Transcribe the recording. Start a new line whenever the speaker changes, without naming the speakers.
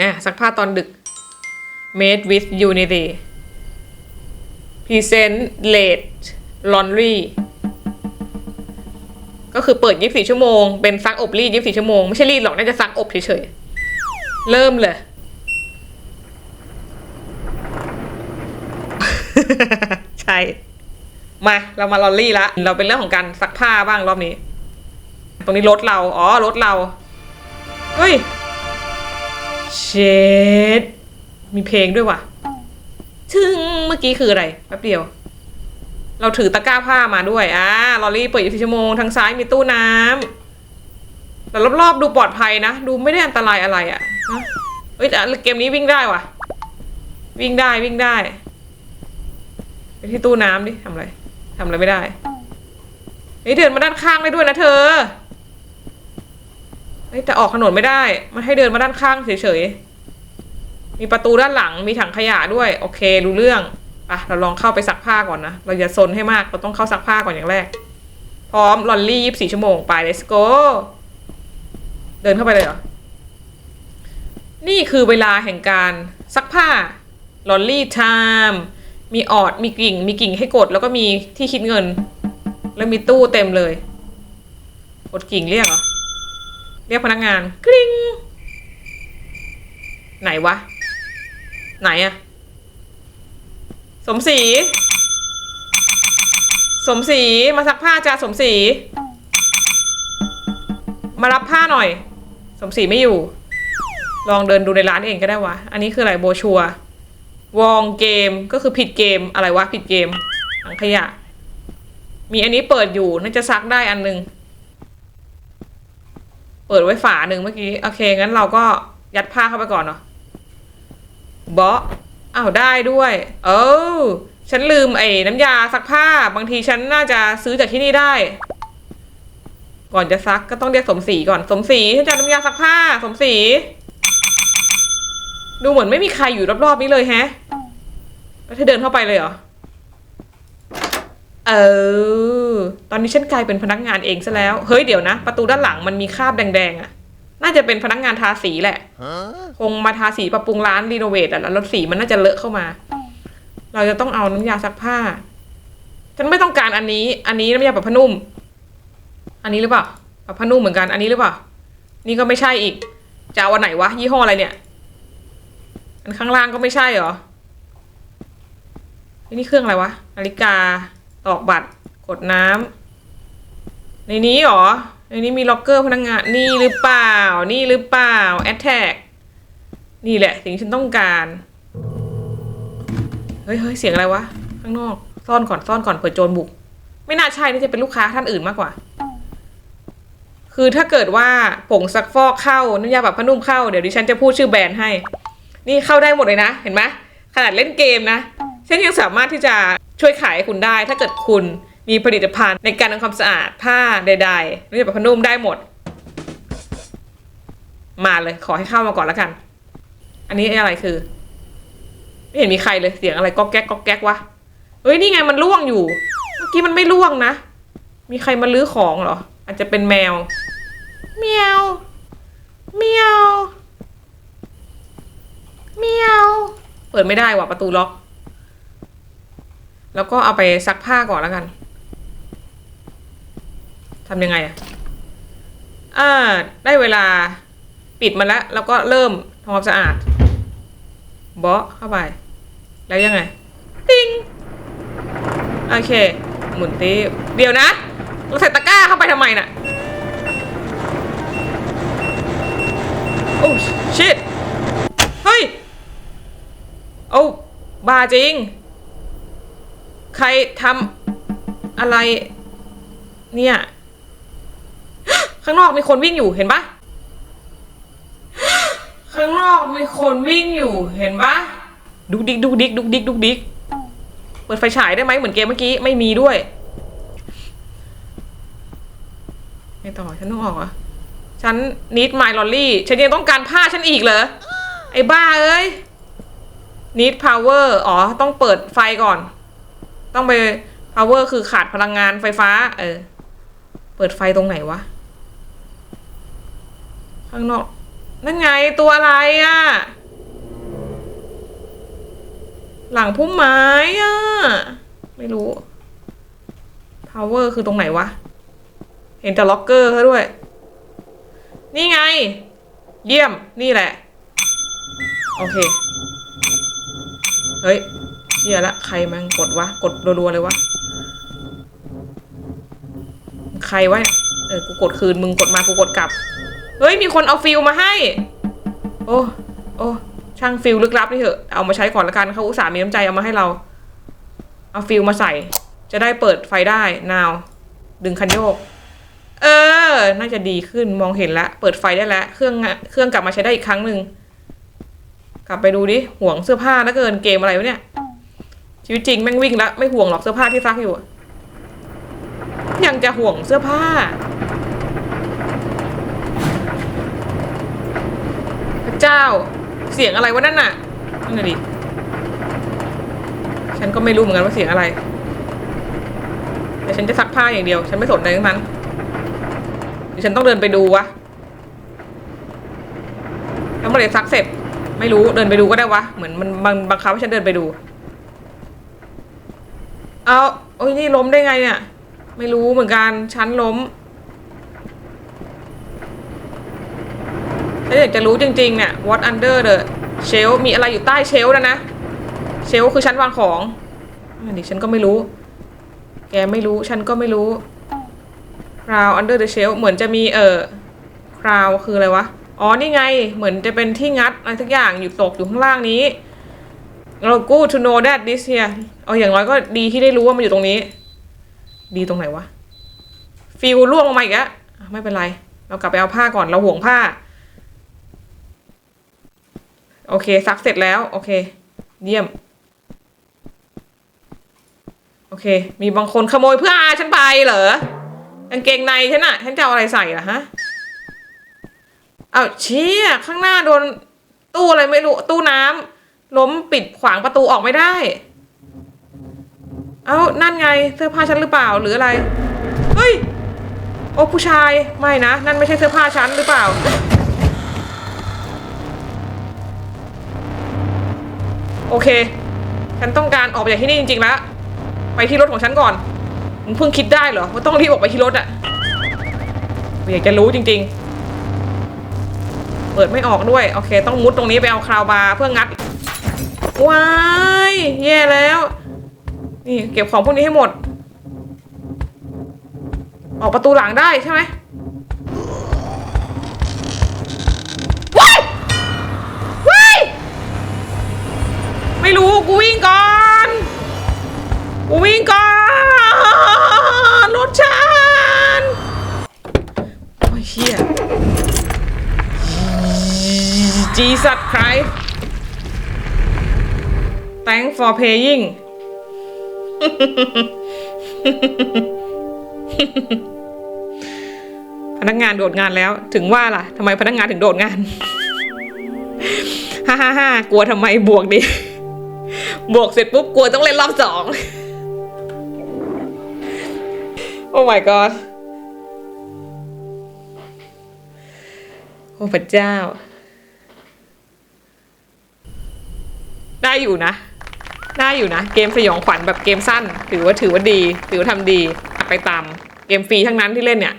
อะซักผ้าตอนดึก made with unity present late laundry ก็คือเปิด 24 ชั่วโมง เป็นซักอบรีด 24 ชั่วโมง ไม่ใช่รีดหรอก น่าจะซักอบเฉยๆ เริ่มเลย ใช่ มา เรามาลอรี่ละ เราเป็นเรื่องของการซักผ้าบ้างรอบนี้ ตรงนี้รถเรา อ๋อ รถเรา เฮ้ย เชดมีเพลงด้วยว่ะถึงเมื่อกี้คืออะไรแป๊บเดียว เราถือตะกร้าผ้ามาด้วยอ่าลอรี่เปิด24ชั่วโมงทางซ้ายมีตู้น้ำแต่รอบๆดูปลอดภัยนะ ดูไม่ได้อันตรายอะไรอะ่ะนะเอ้ยแต่เกมนี้วิ่งได้ว่ะ วิ่งได้วิ่งได้ ไปที่ตู้น้ำดิทำอะไรทำอะไรไม่ได้เฮ้ยเดินมาด้านข้างได้ด้วยนะเธอ เฮ้ยแต่ออกถนนไม่ได้ มันให้เดินมาด้านข้างเฉยๆ มีประตูด้านหลัง มีถังขยะด้วย โอเค รู้เรื่องอะเราลองเข้าไปซักผ้าก่อนนะ เราอย่าซนให้มาก เราต้องเข้าซักผ้าก่อนอย่างแรก พร้อมลอนลี่ยี่สิบสี่ชั่วโมงไป let's go เดินเข้าไปเลยเหรอ นี่คือเวลาแห่งการซักผ้าลอนลี่ไทม์มีออด มีกิ่ง มีกิ่งให้กด แล้วก็มีที่คิดเงิน แล้วมีตู้เต็มเลย กดกิ่งเรียกเหรอ เรียกพนักงานกริ๊งไหนวะ ไหนอะสมศรีสมศรีมาซักผ้าจ้าสมศรีมารับผ้าหน่อย สมศรีไม่อยู่ ลองเดินดูในร้านเองก็ได้วะ อันนี้คืออะไรโบชัววองเกมก็คือผิดเกมอะไรวะผิดเกมถังขยะ มีอันนี้เปิดอยู่น่าจะซักได้อันหนึง เปิดไว้ฝาหนึ่งเมื่อกี้ โอเค งั้นเราก็ยัดผ้าเข้าไปก่อนเนาะบาะอ้าวได้ด้วย เออฉันลืมไอ้น้ำยาซักผ้า บางทีฉันน่าจะซื้อจากที่นี่ได้ ก่อนจะซักก็ต้องเรียกสมศรีก่อน สมศรีฉันจะน้ำยาซักผ้า สมศรีดูเหมือนไม่มีใครอยู่รอบๆนี้เลยแฮะแล้วเธอเดินเข้าไปเลยเหรอ เออ ตอนนี้ฉันกลายเป็นพนักงานเองซะแล้ว เฮ้ยเดี๋ยวนะ ประตูด้านหลังมันมีคราบแดงๆอะน่าจะเป็นพนักงานทาสีแหละ คงมาทาสีปรับปรุงร้านรีโนเวทอะแล้วสีมันน่าจะเลอะเข้ามา เราจะต้องเอาน้ำยาซักผ้า ฉันไม่ต้องการอันนี้ อันนี้น้ำยาปรับผ้านุ่ม อันนี้หรือเปล่าปรับผ้านุ่มเหมือนกัน อันนี้หรือเปล่า นี่ก็ไม่ใช่อีก จะเอาอันไหนวะ ยี่ห้ออะไรเนี่ย อันข้างล่างก็ไม่ใช่เหรอ นี่เครื่องอะไรวะ นาฬิกา ตอกบัตรกดน้ำในนี้หรอ ในนี้มีล็อกเกอร์พนักงานนี่หรือเปล่า นี่หรือเปล่าแอ t แทกนี่แหละสิ่งที่ฉันต้องการ เฮ้ยเฮ้ยเสียงอะไรวะ ข้างนอก ซ่อนก่อนซ่อนก่อนเผื่อโจรบุก ไม่น่าใช่นี่จะเป็นลูกค้าท่านอื่นมากกว่า คือถ้าเกิดว่าผงซักฟอกเข้าน้ำยาปรับผ้านุ่มเข้า เดี๋ยวดิฉันจะพูดชื่อแบรนด์ให้ นี่เข้าได้หมดเลยนะ เห็นไหมขนาดเล่นเกมนะฉันยังสามารถที่จะ ช่วยขายให้คุณได้ ถ้าเกิดคุณมีผลิตภัณฑ์ในการทำความสะอาดผ้าใดๆน้ำยาปรับผ้านุ่มได้หมด มาเลยขอให้เข้ามาก่อนแล้วกัน อันนี้อะไรคือ ไม่เห็นมีใครเลยเสียงอะไรก๊อกแก๊กก๊อกแก๊กวะเฮ้ยนี่ไงมันล่วงอยู่ เมื่อกี้มันไม่ล่วงนะ มีใครมาลื้อของเหรอ อาจจะเป็นแมวเมียวเมียวเมียว เปิดไม่ได้ว่ะประตูล็อก แล้วก็เอาไปซักผ้าก่อนแล้วกันทำยังไงอะอ่าได้เวลาปิดมันแล้ว แล้วก็เริ่มทำความสะอาดเบาะเข้าไป แล้วยังไง ติ้งโอเค หมุนตีเดี๋ยวนะเราใส่ตะกร้าเข้าไปทำไมน่ะโอ้ชิตเฮ้ย โอ้บาจริง ใครทำอะไร เนี่ย ข้างนอกมีคนวิ่งอยู่เห็นปะข้างนอกมีคนวิ่งอยู่เห็นปะดุกดิกดุกดิกดุกดิกดุกดิกเปิดไฟฉายได้ไหมเหมือนเกมเมื่อกี้ไม่มีด้วยไม่ต่อฉันต้องออกอะฉันนิดไมล์ลอรี่ฉันยังต้องการผ้าฉันอีกเหรอไอ้บ้าเอ้ย need power อ๋อ ต้องเปิดไฟก่อน ต้องไป power คือขาดพลังงานไฟฟ้า เออ เปิดไฟตรงไหนวะ ข้างนอก นั่นไงตัวอะไรอะ่ะ หลังพุ่มไม้อะ่ะ ไม่รู้ power คือตรงไหนวะ เห็นแต่ล็อกเกอร์เขาด้วย นี่ไง เยี่ยม นี่แหละ โอเค เฮ้ย ชียละใครมันกดวะ กดรัวๆเลยวะ ใครวะ เออ กูกดคืน มึงกดมากูกดกลับ เฮ้ย มีคนเอาฟิลมาให้ โอ้ โอ้ ช่างฟิลลึกลับนี่เถอะ เอามาใช้ก่อนละกันเขาอุตส่าห์มีน้ำใจเอามาให้เรา เอาฟิลมาใส่ จะได้เปิดไฟได้นาว ดึงคันโยก เออ น่าจะดีขึ้น มองเห็นแล้วเปิดไฟได้แล้ว เครื่อง เครื่องกลับมาใช้ได้อีกครั้งหนึ่งกลับไปดูดิห่วงเสื้อผ้าแล้วเกินเกมอะไรวะเนี่ย ชีวิตจริงแม่งวิ่งแล้วไม่ห่วงหรอกเสื้อผ้าที่ซักอยู่ ยังจะห่วงเสื้อผ้าพระเจ้า เสียงอะไรวะนั่นน่ะนั่นน่ะดิฉันก็ไม่รู้เหมือนกันว่าเสียงอะไร แต่ฉันจะซักผ้าอย่างเดียว ฉันไม่สนอะไรทั้งนั้นเดี๋ยวฉันต้องเดินไปดูวะแล้วเมื่อไหร่ซักเสร็จ ไม่รู้เดินไปดูก็ได้วะ เหมือนมันบังคับให้ฉันเดินไปดู เอาโอ้ยนี่ล้มได้ไงเนี่ย ไม่รู้เหมือนกันฉันล้มถ้าอยากจะรู้จริงๆเนี่ย what under the shelf มีอะไรอยู่ใต้เชลฟ์นะนะ เชลฟ์คือชั้นวางของอันนี้ฉันก็ไม่รู้ แกไม่รู้ ฉันก็ไม่รู้ crown under the shelf เหมือนจะมีเอ่อ crown คืออะไรวะ อ๋อ นี่ไง เหมือนจะเป็นที่งัดอะไรสักอย่างอยู่ตกอยู่ข้างล่างนี้ เรา good to know that this here เอาอย่างน้อยก็ดีที่ได้รู้ว่ามันอยู่ตรงนี้ ดีตรงไหนวะ ฟิลล่วงลงมาอีกแล้วอะไม่เป็นไร เรากลับไปเอาผ้าก่อน เราห่วงผ้า โอเค ซักเสร็จแล้ว โอเค เยี่ยม โอเค มีบางคนขโมยเพื่ออาฉันไปเหรอกางเกงในฉันอะฉันจะเอาอะไรใส่ล่ะฮะ เอาเชี่ยข้างหน้าโดน ตู้อะไรไม่รู้ ตู้น้ำ ล้มปิดขวางประตูออกไม่ได้ เอานั่นไงเสื้อผ้าฉันหรือเปล่าหรืออะไร เฮ้ย โอ้ผู้ชายไม่นะ นั่นไม่ใช่เสื้อผ้าฉันหรือเปล่า โอเค ฉันต้องการออกไปจากที่นี่จริงๆแล้วไปที่รถของฉันก่อนมึงเพิ่งคิดได้เหรอว่าต้องรีบออกไปที่รถอะอยากจะรู้จริง ๆ เปิดไม่ออกด้วย โอเค ต้องมุดตรงนี้ไปเอาคราวบาร์เพื่องัด ว้ายแย่แล้ว นี่เก็บของพวกนี้ให้หมด ออกประตูหลังได้ใช่ไหมว้ายว้ายไม่รู้กูวิ่งก่อนกูวิ่งก่อนรถฉันโอ้ยเฮีย Jesus Christ Thanks for paying พนักงานโดดงานแล้ว ถึงว่าล่ะทำไมพนักงานถึงโดดงานฮ่าฮ่าฮ่ากลัวทำไมบวกดิ บวกเสร็จปุ๊บกลัวต้องเล่นรอบสองโอ้ my god โอ้พระเจ้า ได้อยู่นะ ได้อยู่นะ เกมสยองขวัญแบบเกมสั้น ถือว่าถือว่าดี ถือว่าทำดีอะไปตามเกมฟรีทั้งนั้นที่เล่นเนี่ย